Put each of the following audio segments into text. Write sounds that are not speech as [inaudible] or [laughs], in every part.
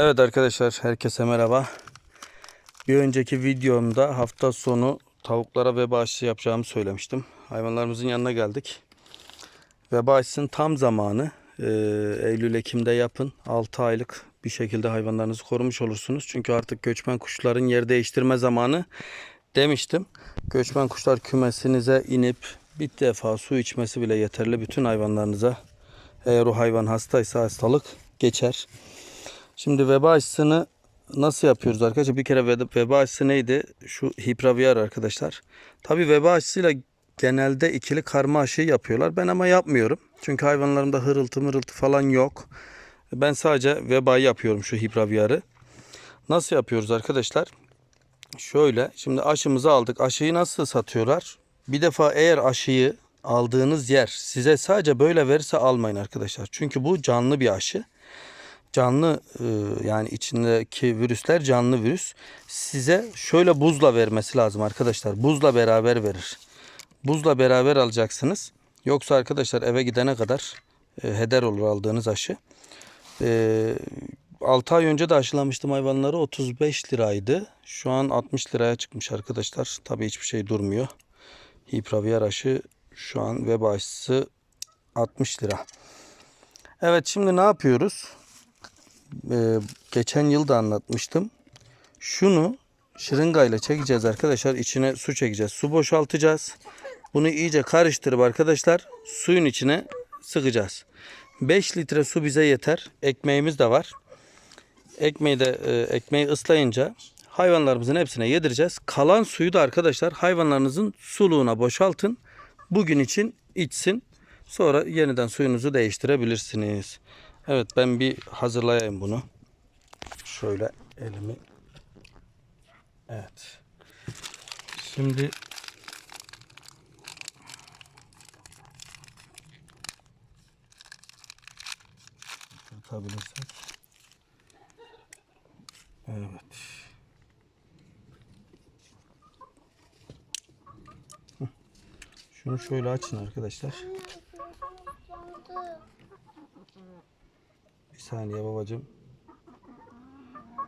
Evet arkadaşlar herkese merhaba. Bir önceki videomda hafta sonu tavuklara veba aşısı yapacağımı söylemiştim. Hayvanlarımızın yanına geldik. Veba aşısının tam zamanı e, Eylül-Ekim'de yapın. 6 aylık bir şekilde hayvanlarınızı korumuş olursunuz. Çünkü artık göçmen kuşların yer değiştirme zamanı demiştim. Göçmen kuşlar kümesinize inip bir defa su içmesi bile yeterli bütün hayvanlarınıza. Eğer o hayvan hastaysa hastalık geçer. Şimdi veba aşısını nasıl yapıyoruz arkadaşlar? Bir kere veba, aşısı neydi? Şu hipraviyar arkadaşlar. Tabi veba aşısıyla genelde ikili karma aşı yapıyorlar. Ben ama yapmıyorum. Çünkü hayvanlarımda hırıltı mırıltı falan yok. Ben sadece vebayı yapıyorum şu hipraviyarı. Nasıl yapıyoruz arkadaşlar? Şöyle şimdi aşımızı aldık. Aşıyı nasıl satıyorlar? Bir defa eğer aşıyı aldığınız yer size sadece böyle verirse almayın arkadaşlar. Çünkü bu canlı bir aşı canlı e, yani içindeki virüsler canlı virüs. Size şöyle buzla vermesi lazım arkadaşlar. Buzla beraber verir. Buzla beraber alacaksınız. Yoksa arkadaşlar eve gidene kadar e, heder olur aldığınız aşı. E, 6 ay önce de aşılamıştım hayvanları 35 liraydı. Şu an 60 liraya çıkmış arkadaşlar. Tabii hiçbir şey durmuyor. Hipraviyar aşı şu an veba aşısı 60 lira. Evet şimdi ne yapıyoruz? Ee, geçen yıl da anlatmıştım. Şunu şırıngayla çekeceğiz arkadaşlar. İçine su çekeceğiz. Su boşaltacağız. Bunu iyice karıştırıp arkadaşlar suyun içine sıkacağız. 5 litre su bize yeter. Ekmeğimiz de var. Ekmeği de e, ekmeği ıslayınca hayvanlarımızın hepsine yedireceğiz. Kalan suyu da arkadaşlar hayvanlarınızın suluğuna boşaltın. Bugün için içsin. Sonra yeniden suyunuzu değiştirebilirsiniz. Evet ben bir hazırlayayım bunu. Şöyle elimi. Evet. Şimdi tutabilirsek. Evet. Şunu şöyle açın arkadaşlar. Saniye babacığım.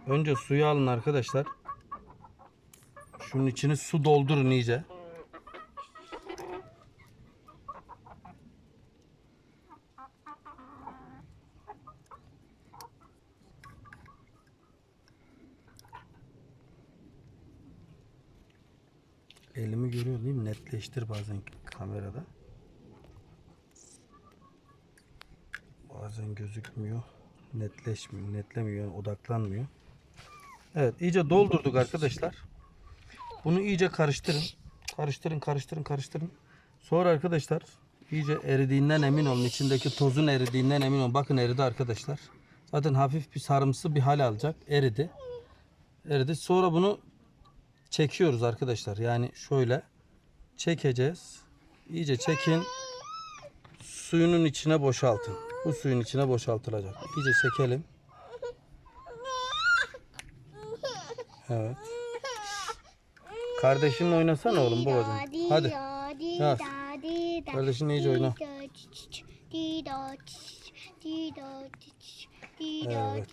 Önce suyu alın arkadaşlar. Şunun içini su doldurun iyice. Elimi görüyor değil mi? Netleştir bazen kamerada. Bazen gözükmüyor. Netleşmiyor, netlemiyor, odaklanmıyor. Evet, iyice doldurduk arkadaşlar. Bunu iyice karıştırın. Karıştırın, karıştırın, karıştırın. Sonra arkadaşlar iyice eridiğinden emin olun. İçindeki tozun eridiğinden emin olun. Bakın eridi arkadaşlar. Zaten hafif bir sarımsı bir hal alacak. Eridi. Eridi. Sonra bunu çekiyoruz arkadaşlar. Yani şöyle çekeceğiz. İyice çekin. Suyunun içine boşaltın. Bu suyun içine boşaltılacak. İyice çekelim. Evet. Kardeşinle oynasana oğlum babacığım. Hadi. Yaz. Kardeşinle iyice oyna. Evet.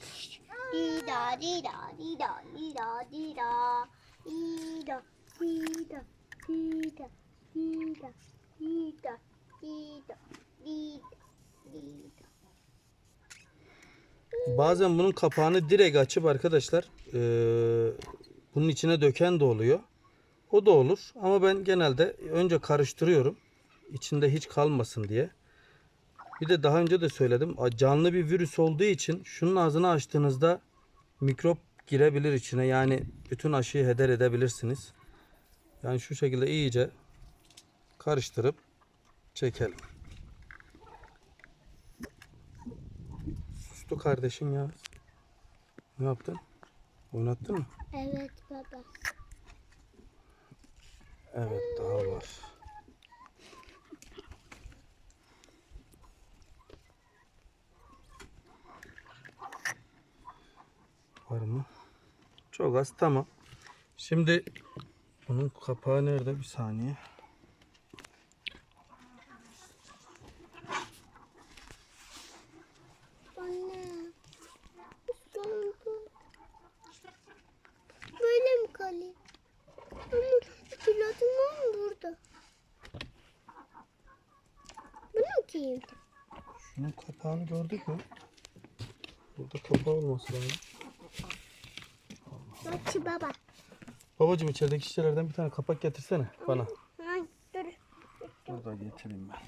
Bazen bunun kapağını direkt açıp arkadaşlar eee, bunun içine döken de oluyor. O da olur ama ben genelde önce karıştırıyorum. İçinde hiç kalmasın diye. Bir de daha önce de söyledim. Canlı bir virüs olduğu için şunun ağzını açtığınızda mikrop girebilir içine. Yani bütün aşıyı heder edebilirsiniz. Yani şu şekilde iyice karıştırıp çekelim. Sustu kardeşin ya. Ne yaptın? Oynattın mı? Evet baba. Evet daha var. Var mı? Çok az tamam. Şimdi bunun kapağı nerede? Bir saniye. Bunun kapağını gördük mü? Burada kapağı olması lazım. Bak baba. Babacım içerideki şişelerden bir tane kapak getirsene bana. Ay, dur. Dur da getireyim ben.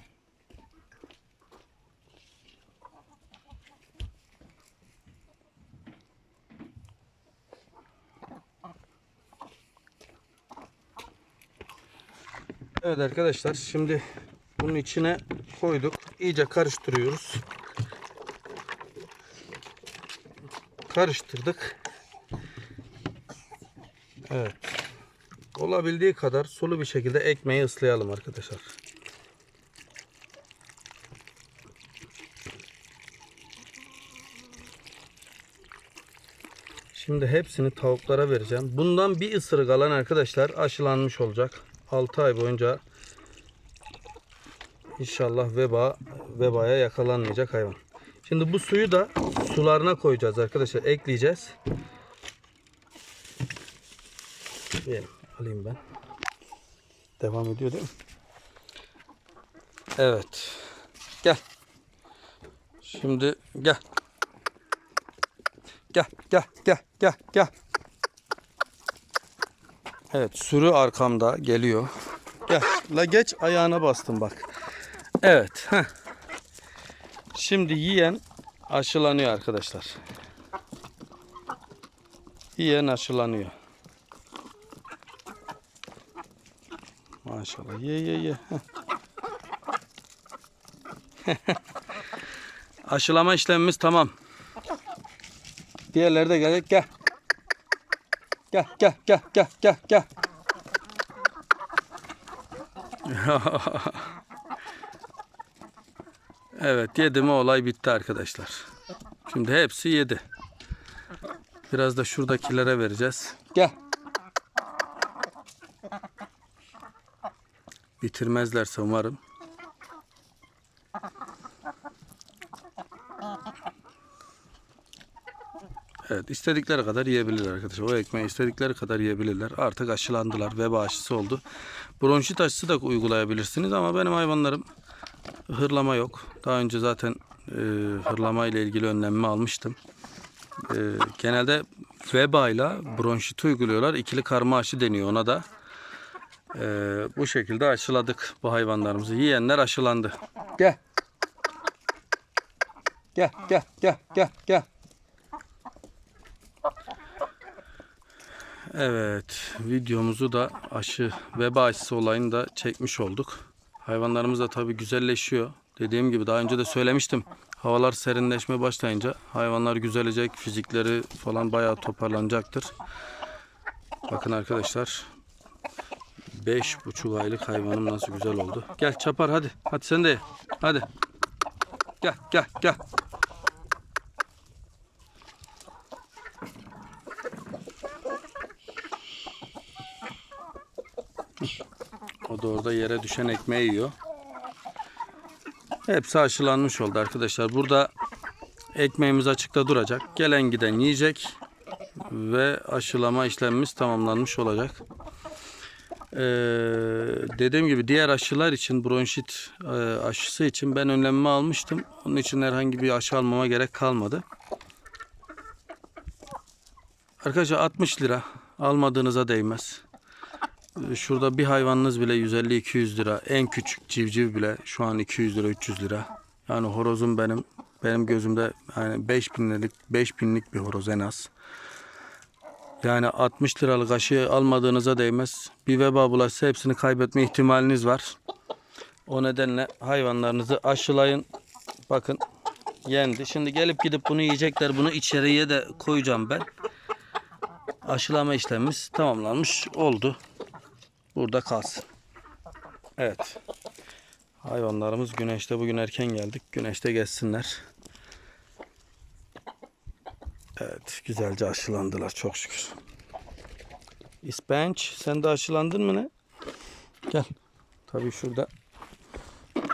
Evet arkadaşlar şimdi bunun içine koyduk. İyice karıştırıyoruz. Karıştırdık. Evet. Olabildiği kadar sulu bir şekilde ekmeği ıslayalım arkadaşlar. Şimdi hepsini tavuklara vereceğim. Bundan bir ısırık alan arkadaşlar aşılanmış olacak. 6 ay boyunca inşallah veba vebaya yakalanmayacak hayvan. Şimdi bu suyu da sularına koyacağız arkadaşlar. Ekleyeceğiz. Diyelim. Alayım ben. Devam ediyor değil mi? Evet. Gel. Şimdi gel. Gel, gel, gel, gel, gel. Evet, sürü arkamda geliyor. Gel, la geç ayağına bastım bak. Evet, heh. Şimdi yiyen aşılanıyor arkadaşlar. Yiyen aşılanıyor. Maşallah. Ye ye ye. [laughs] Aşılama işlemimiz tamam. Diğerleri de gelecek. Gel. Gel gel gel gel gel gel. [laughs] evet yedi mi olay bitti arkadaşlar. Şimdi hepsi yedi. Biraz da şuradakilere vereceğiz. Gel. Bitirmezlerse umarım. Evet istedikleri kadar yiyebilirler arkadaşlar. O ekmeği istedikleri kadar yiyebilirler. Artık aşılandılar. Veba aşısı oldu. Bronşit aşısı da uygulayabilirsiniz ama benim hayvanlarım hırlama yok. Daha önce zaten e, hırlama ile ilgili önlemimi almıştım. E, genelde veba ile bronşit uyguluyorlar. İkili karma aşı deniyor ona da. E, bu şekilde aşıladık bu hayvanlarımızı. Yiyenler aşılandı. Gel. Gel gel gel gel gel. Evet, videomuzu da aşı, veba aşısı olayını da çekmiş olduk. Hayvanlarımız da tabii güzelleşiyor. Dediğim gibi daha önce de söylemiştim. Havalar serinleşmeye başlayınca hayvanlar güzelecek, fizikleri falan bayağı toparlanacaktır. Bakın arkadaşlar. Beş buçuk aylık hayvanım nasıl güzel oldu. Gel çapar hadi. Hadi sen de ye. Hadi. Gel gel gel. O da orada yere düşen ekmeği yiyor. Hepsi aşılanmış oldu arkadaşlar. Burada ekmeğimiz açıkta duracak. Gelen giden yiyecek. Ve aşılama işlemimiz tamamlanmış olacak. Ee, dediğim gibi diğer aşılar için bronşit e, aşısı için ben önlemimi almıştım. Onun için herhangi bir aşı almama gerek kalmadı. Arkadaşlar 60 lira almadığınıza değmez. Şurada bir hayvanınız bile 150-200 lira. En küçük civciv bile şu an 200 lira 300 lira. Yani horozum benim benim gözümde yani 5000 liralık 5000'lik bir horoz en az. Yani 60 liralık aşı almadığınıza değmez. Bir veba bulaşsa hepsini kaybetme ihtimaliniz var. O nedenle hayvanlarınızı aşılayın. Bakın yendi. Şimdi gelip gidip bunu yiyecekler. Bunu içeriye de koyacağım ben. Aşılama işlemimiz tamamlanmış oldu burada kalsın. Evet. Hayvanlarımız güneşte bugün erken geldik. Güneşte geçsinler. Evet, güzelce aşılandılar çok şükür. İspenç, sen de aşılandın mı ne? Gel. Tabii şurada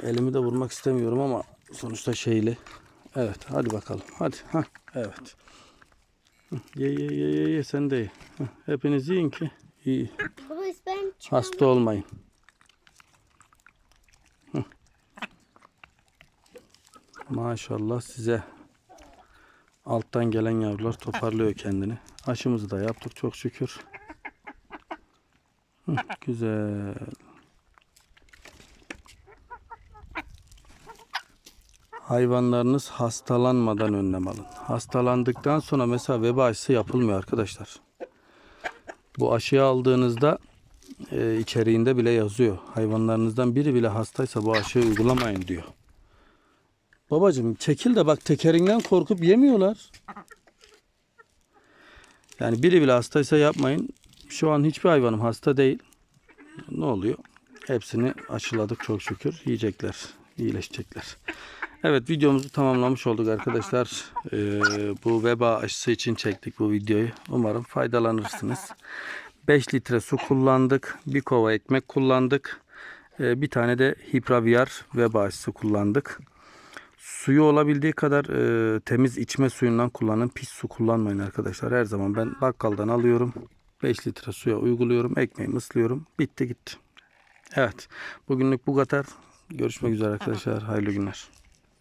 elimi de vurmak istemiyorum ama sonuçta şeyli. Evet, hadi bakalım. Hadi. Ha, evet. Ye ye ye ye ye sen de ye. Hepiniz yiyin ki iyi. Hasta olmayın. Maşallah size. Alttan gelen yavrular toparlıyor kendini. Aşımızı da yaptık çok şükür. Güzel. Hayvanlarınız hastalanmadan önlem alın. Hastalandıktan sonra mesela veba aşısı yapılmıyor arkadaşlar. Bu aşıyı aldığınızda e, içeriğinde bile yazıyor. Hayvanlarınızdan biri bile hastaysa bu aşıyı uygulamayın diyor. Babacım çekil de bak tekerinden korkup yemiyorlar. Yani biri bile hastaysa yapmayın. Şu an hiçbir hayvanım hasta değil. Ne oluyor? Hepsini aşıladık çok şükür. Yiyecekler, iyileşecekler. Evet videomuzu tamamlamış olduk arkadaşlar. Ee, bu veba aşısı için çektik bu videoyu. Umarım faydalanırsınız. 5 litre su kullandık. Bir kova ekmek kullandık. Ee, bir tane de hipraviyar veba aşısı kullandık. Suyu olabildiği kadar e, temiz içme suyundan kullanın. Pis su kullanmayın arkadaşlar. Her zaman ben bakkaldan alıyorum. 5 litre suya uyguluyorum. Ekmeğimi ıslıyorum. Bitti gitti. Evet. Bugünlük bu kadar. Görüşmek üzere arkadaşlar. Hayırlı günler.